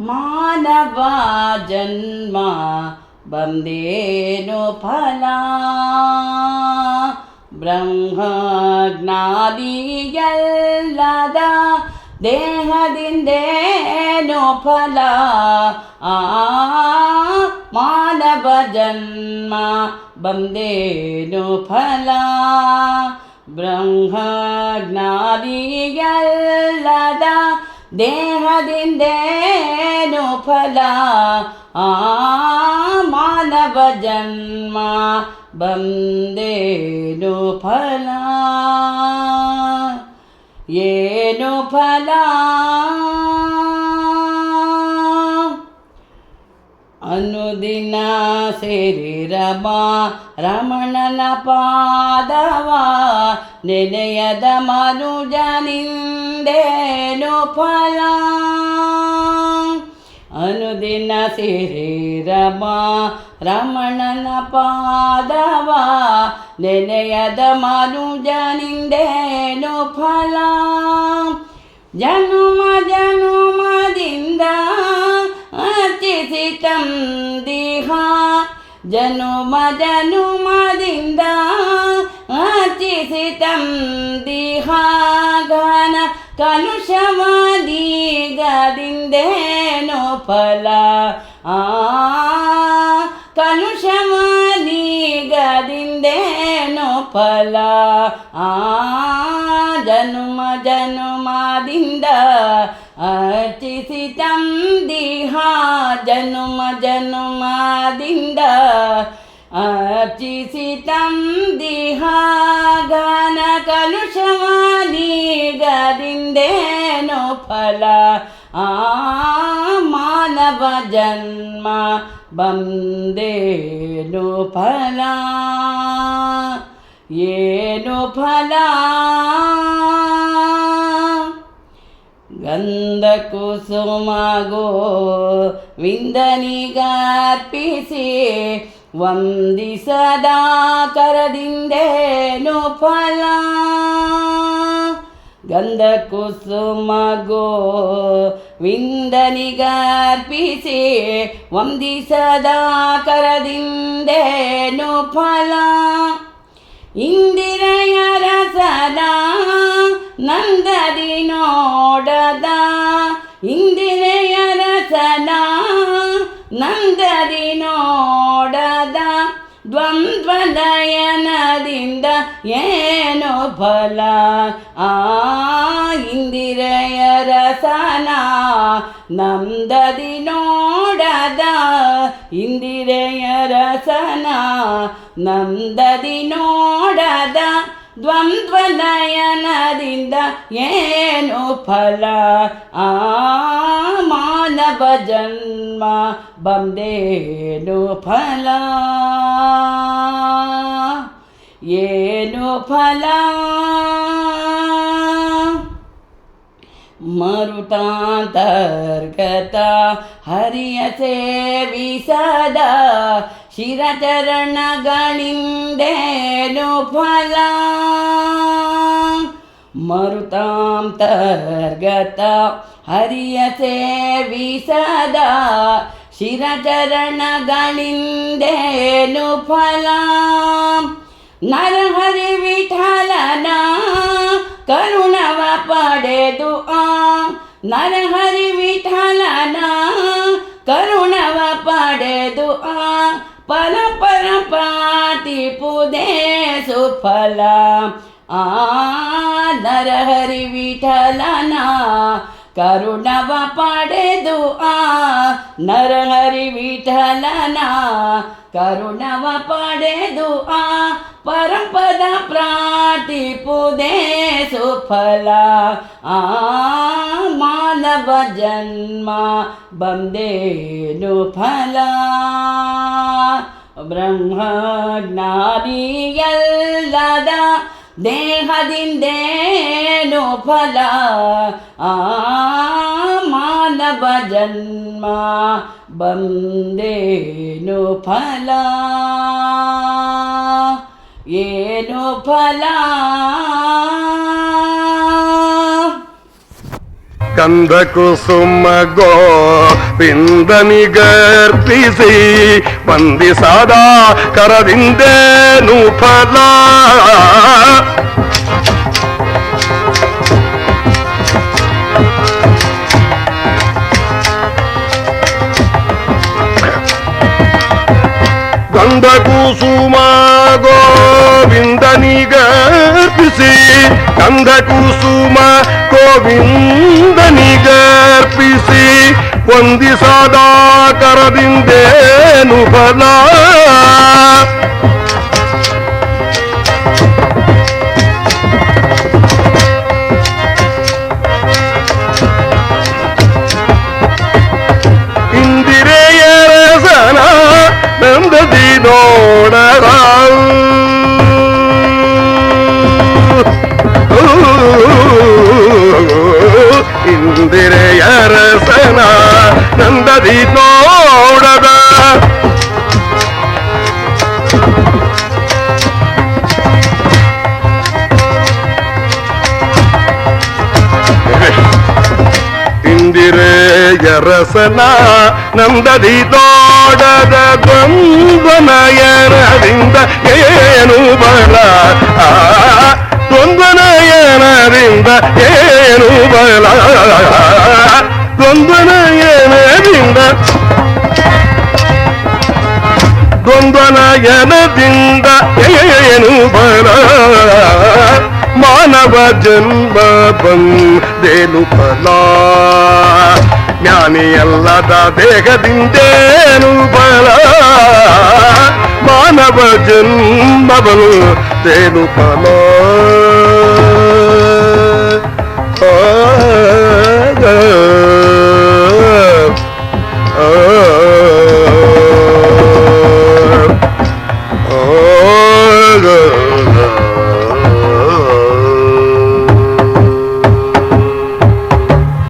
ಮಾನವ ಜನ್ಮ ಬಂದೇನು ಫಲ ಬ್ರಹ್ಮಜ್ಞಾನಿಯಲ್ಲದ ದೇಹದಿಂದೇನು ಫಲ ಆ ಮಾನವ ಜನ್ಮ ಬಂದೇನು ಫಲ ಬ್ರಹ್ಮಜ್ಞಾನಿಯಲ್ಲದ ದೇಹದಿಂದೇನು ಫಲ ಆ ಮಾನವ ಜನ್ಮ ಬಂದೇನು ಫಲ ಏನು ಫಲ ಅನುದಿನ ಸೇರಿರಬ ರಮಣನ ಪಾದವ ನೆನೆಯದ ಮನುಜನಿಂದೇನು ಫಲ ಅನುದಿನ ಸೇರಿರಬ ರಮಣನ ಪಾದವ ನೆನೆಯದ ಮನುಜನಿಂದೇನು ಫಲ ಜನುಮ ಜನುಮದಿಂದ ಅರ್ಚಿಸಿ ತಂದಿಹ ಜನುಮ ಜನುಮದಿಂದ ಅರ್ಚಿಸಿ ತಂದಿಹ ಘನ ಕಲುಷಮದೀಗದಿಂದೇನು ಫಲ ಆ ಕಲುಷಮದೀಗದಿಂದೇನು ಫಲ ಆ ಜನುಮ ಜನುಮದಿಂದ ಅರ್ಚಿಸಿ ತಂದಿಹ ಜನುಮ ಜನುಮದಿಂದ ಅರ್ಚಿಸಿ ತಂದಿಹ ಘನ ಕಲುಷವಾದೀಗದಿಂದೇನು ಫಲ ಆ ಮಾನವ ಜನ್ಮ ಬಂದೇನು ಫಲ ಏನು ಫಲ ಗಂಧ ಕುಸುಮಗೋ ವಿಂದನಿಗರ್ಪಿಸಿ ವಂದಿಸದ ಕರದಿಂದೇನು ಫಲ? ಗಂಧ ಕುಸುಮಗೋ ವಿಂದನಿಗರ್ಪಿಸಿ ವಂದಿಸದ ಕರದಿಂದೇನು ಫಲ? ಇಂದಿರಯ ರಸದ ನಂದದಿ ನೋಡದ? ಇಂದಿರಯ ರಸದ ನಂದದಿ ನೋಡದ ದ್ವಂದ್ವನಯನದಿಂದ ಏನೋ ಫಲ ಆ ಇಂದಿರೆಯ ರಸನ ನಂದದಿ ನೋಡದ. ಇಂದಿರೆಯ ರಸನ ನಂದದಿ ನೋಡದ. ದ್ವಂದ್ವನಯನದಿಂದ ಏನು ಫಲ. ಆ ಮಾನವ ಜನ್ಮ ಬಂದೇನು ಫಲ? ಏನು ಫಲ ಮರುತಾಂತರ್ಗತ ಹರಿಯ ಸೇವಿಸದ ಶಿರಚರಣಗಳಿಂದೇನು ಫಲ ಮರುತಾಂತರ್ಗತ ಹರಿಯ ಸೇವಿಸದ ಶಿರಚರಣಗಳಿಂದೇನು ಫಲ નરહરિ વિઠાલના કરુણવા પડે દુઆ નરહરિ વિઠાલના કરુણવા પડે દુઆ પલ પર પાતિ પુદે સુફલા આ નરહરિ વિઠાલના కరుణవ పడేదు ఆ నరహరి విఠలనా కరుణవ పడేదు ఆ ಪ್ರಾಟಿಪುದೇ ಸುಫಲ ಆ ಮಾನವ ಜನ್ಮ ಬಂದೇನು ಫಲ ಬ್ರಹ್ಮಜ್ಞಾನಿಯಲ್ಲದ ದೇಹದಿಂದೇನು ಫಲ ಆ ಮಾನವ ಜನ್ಮ ಬಂದೇನು ಫಲ ಏನು ಫಲ ಕಂದ ಕುಸುಮ ಗೋ ಬಿಂದನಿ ಗರ್ಪಿಸಿ ಬಂದಿಸಾದ ಕರದಿಂದೇನು ಫಲ ಗೋವಿಂದನಿಗರ್ಪಿಸಿ ಗಂಧ ಕುಸುಮ ಗೋವಿಂದನಿಗರ್ಪಿಸಿ ವಂದಿಸದ ಕರದಿಂದೇನು ಫಲ ರಸನ ನಂದದಿ ನೋಡದ ದ್ವಂದ್ವನಯನದಿಂದ ಏನು ಬಲ ಆ, ದ್ವಂದ್ವನಯನದಿಂದ ಏನು ಬಲ ದ್ವಂದ್ವನಯನದಿಂದ ದ್ವಂದ್ವನಯನದಿಂದ ಏನು ಬಲ ಮಾನವ ಜನ್ಮ ಬಂದೇನು ಫಲ ಜ್ಞಾನಿಯಲ್ಲದ ದೇಹದಿಂದೇನು ಬಲ ಮಾನವ ಜನ್ಮ ಬಂದೇನು ಫಲ ಆ, ಆ,